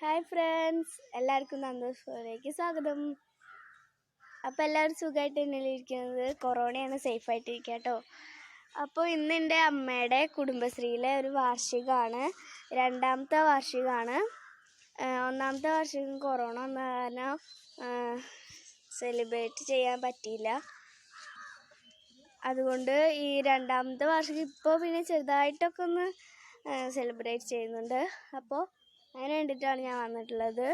Hi friends എല്ലാവർക്കും നന്ദോസ്ഫോറിലേക്ക് സ്വാഗതം. അപ്പോൾ എല്ലാവരും സുഖമായിട്ട് തന്നെ ഇരിക്കുന്നത്? കൊറോണയാണ് സേഫായിട്ട് ഇരിക്കുക കേട്ടോ. അപ്പോൾ ഇന്ന് എന്റെ അമ്മയുടെ കുടുംബശ്രീയിലെ ഒരു വാർഷികമാണ്. രണ്ടാമത്തെ വാർഷികമാണ്. ഒന്നാമത്തെ വാർഷികം കൊറോണ വന്ന കാരണം സെലിബ്രേറ്റ് ചെയ്യാൻ പറ്റിയില്ല. അതുകൊണ്ട് ഈ രണ്ടാമത്തെ വാർഷികം ഇപ്പോൾ പിന്നെ ചെറുതായിട്ടൊക്കെ ഒന്ന് സെലിബ്രേറ്റ് ചെയ്യുന്നുണ്ട്. അപ്പോൾ അതിന് വേണ്ടിയിട്ടാണ് ഞാൻ വന്നിട്ടുള്ളത്.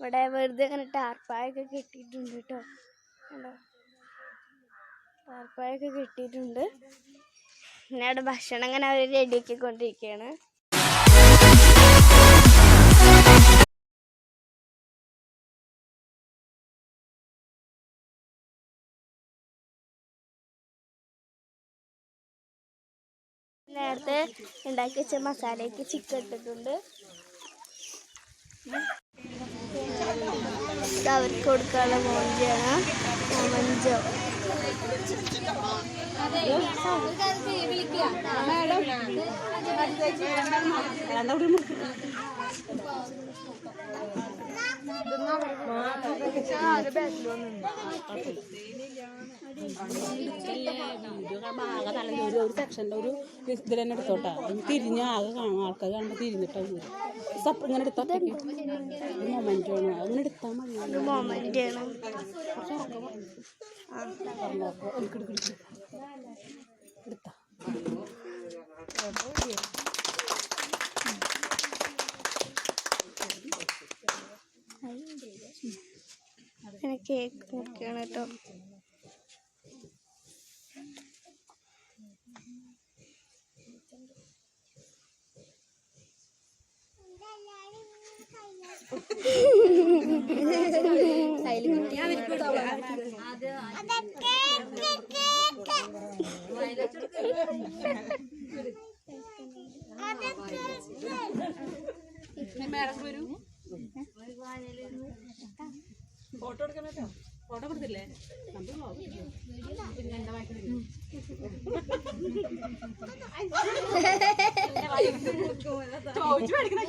ഇവിടെ വെറുതെ ഇങ്ങനെ ടാർപ്പായൊക്കെ കെട്ടിയിട്ടുണ്ട് കേട്ടോ. കണ്ടോ? ടാർപ്പായൊക്കെ കെട്ടിയിട്ടുണ്ട്. പിന്നെ അവിടെ ഭക്ഷണം ഇങ്ങനെ അവർ റെഡിയാക്കിക്കൊണ്ടിരിക്കുകയാണ്. നേരത്തെ ഉണ്ടാക്കി വെച്ച മസാലയ്ക്ക് ചിക്കൻ ഇട്ടിട്ടുണ്ട്. ഇത് അവർക്ക് കൊടുക്കാനുള്ള മോഞ്ചാണ് മഞ്ചോ. ആകെ നല്ല ഒരു ഒരു സെക്ഷന്റെ ഒരു ഇതിൽ തന്നെ എടുത്തോട്ടാ. തിരിഞ്ഞ് ആകെ കാണും. ആൾക്കാർ കാണുമ്പോൾ തിരിഞ്ഞിട്ടാ സപ്പ് ഇങ്ങനെ എടുത്താ ഒരു മൊമെന്റ് ആണ് അങ്ങനെ എടുത്താൽ മതി. എടുത്താ. കേക്ക് നോക്കിയാണ് കേട്ടോ ഫോട്ടോ എടുക്കണോ ഫോട്ടോ കൊടുത്തില്ലേ ചോദിച്ചു മേടിക്കണ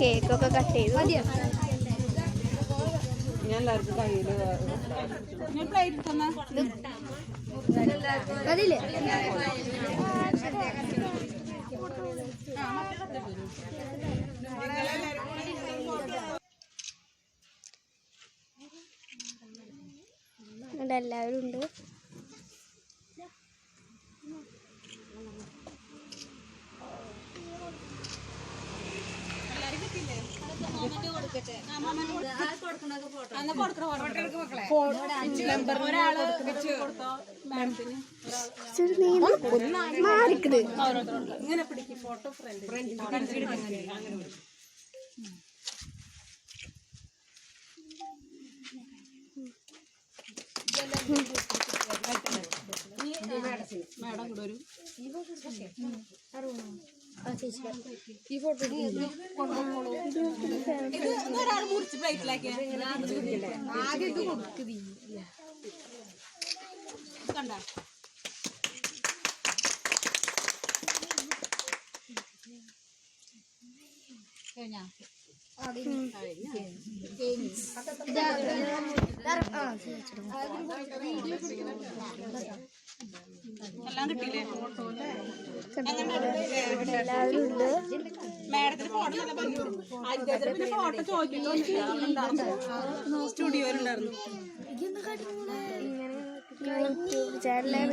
കേക്കൊക്കെ കട്ട് ചെയ്തു അതില്ലേ എല്ലാവരും ഉണ്ട്. മാറിക്കണ് ഇങ്ങനെ പിടിക്കും ഫോട്ടോ ഫ്രണ്ട് മാഡം കൂടെ ഒരു ഇത് ഒരാൾ മുറിച്ച് പ്ലേറ്റിലാക്കിയ ആദ്യം ഇത് കൊടുക്കുക കണ്ട ഫോട്ടോ സ്റ്റുഡിയോയിലുണ്ടായിരുന്നു ചാനലാണ്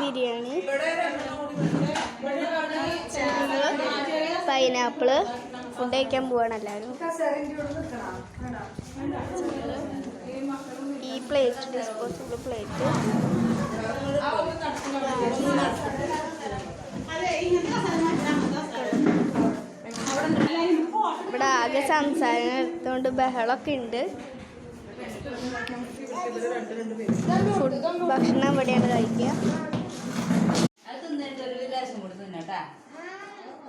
ബിരിയാണി പൈനാപ്പിൾ ഫുഡ് കഴിക്കാൻ പോവാണ് എല്ലാവരും. ഈ പ്ലേറ്റ് ഡിസ്പോസിബിൾ പ്ലേറ്റ് ഇവിടെ ആകെ സംസാരം എടുത്തുകൊണ്ട് ബഹളമൊക്കെ ഉണ്ട്. ഫുഡ് ഭക്ഷണം ഇവിടെയാണ് കഴിക്കുക?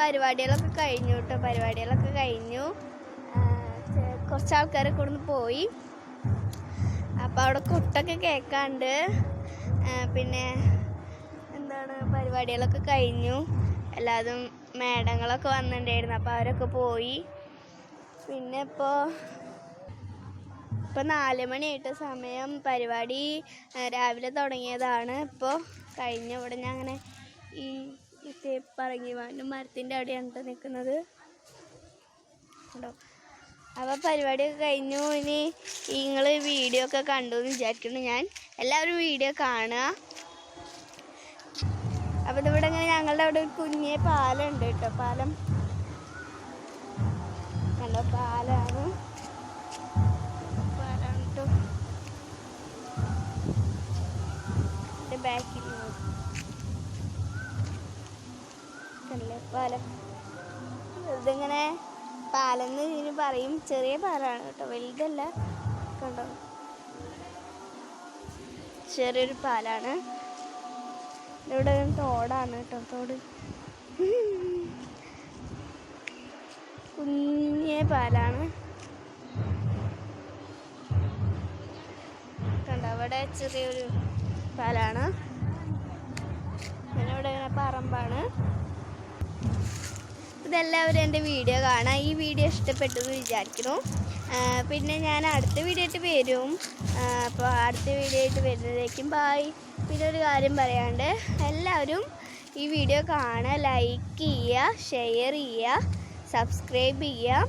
പരിപാടികളൊക്കെ കഴിഞ്ഞു കേട്ടോ. പരിപാടികളൊക്കെ കഴിഞ്ഞു. കുറച്ച് ആൾക്കാരെ കൊടുന്ന് പോയി. അപ്പം അവിടെ കുട്ടൊക്കെ കേൾക്കാണ്ട് പിന്നെ എന്താണ് പരിപാടികളൊക്കെ കഴിഞ്ഞു. എല്ലാതും മേടങ്ങളൊക്കെ വന്നിട്ടുണ്ടായിരുന്നു. അപ്പോൾ അവരൊക്കെ പോയി. പിന്നെ ഇപ്പോൾ ഇപ്പോൾ നാല് മണിയായിട്ട് സമയം. പരിപാടി രാവിലെ തുടങ്ങിയതാണ്. ഇപ്പോൾ കഴിഞ്ഞ. ഇവിടെ ഞാൻ അങ്ങനെ തേപ്പറങ്ങി വാണ്ട് മരത്തിന്റെ അവിടെയാണ് നിൽക്കുന്നത്. കേട്ടോ അപ്പോൾ പരിപാടിയൊക്കെ കഴിഞ്ഞു. ഇനി നിങ്ങൾ വീഡിയോ ഒക്കെ കണ്ടു എന്ന് വിചാരിക്കുന്നു ഞാൻ. എല്ലാവരും വീഡിയോ കാണുക. അപ്പോൾ ഇതിവിടെ ഇങ്ങനെ ഞങ്ങളുടെ അവിടെ ഒരു കുഞ്ഞേ പാലമുണ്ട് കേട്ടോ. പാലം. കണ്ടോ? പാലാണ്. പാലാണ് കേട്ടോ. ബാക്കിൽ കണ്ടില്ലേ? പാലം. ഇതിങ്ങനെ പാലെന്ന് ഇതിന് പറയും. ചെറിയ പാലാണ് കേട്ടോ. വലുതല്ല. കണ്ടോ? ചെറിയൊരു പാലാണ്. ഇവിടെ തോടാണ് കേട്ടോ. തോട്. കുഞ്ഞേ പാലാണ്. കണ്ടോ? അവിടെ ചെറിയൊരു പാലാണ്. പിന്നെ ഇവിടെ ഇങ്ങനെ പറമ്പാണ്. ഇതെല്ലാവരും എന്റെ വീഡിയോ കാണാം ഈ വീഡിയോ ഇഷ്ടപ്പെട്ടു എന്ന് വിചാരിക്കുന്നു പിന്നെ ഞാൻ അടുത്ത വീഡിയോ ആയിട്ട് വരും. അപ്പോൾ അടുത്ത വീഡിയോ ആയിട്ട് വരുന്നതായിരിക്കും. ബായ് പിന്നെ ഒരു കാര്യം പറയാണ്ട് എല്ലാവരും ഈ വീഡിയോ കാണുക ലൈക്ക് ചെയ്യുക ഷെയർ ചെയ്യുക സബ്സ്ക്രൈബ് ചെയ്യുക.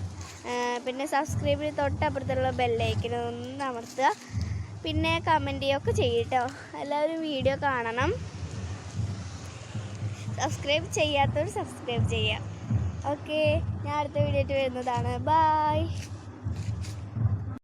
പിന്നെ സബ്സ്ക്രൈബിന് തൊട്ടപ്പുറത്തുള്ള ബെല്ലൈക്കൻ ഒന്ന് അമർത്തുക. പിന്നെ കമന്റ് ചെയ്യുകയൊക്കെ ചെയ്യട്ടോ എല്ലാവരും വീഡിയോ കാണണം. സബ്സ്ക്രൈബ് ചെയ്യാത്തവർ സബ്സ്ക്രൈബ് ചെയ്യുക ഓക്കെ ഞാൻ അടുത്ത വീഡിയോ ആയിട്ട് വരുന്നതാണ്. ബായ്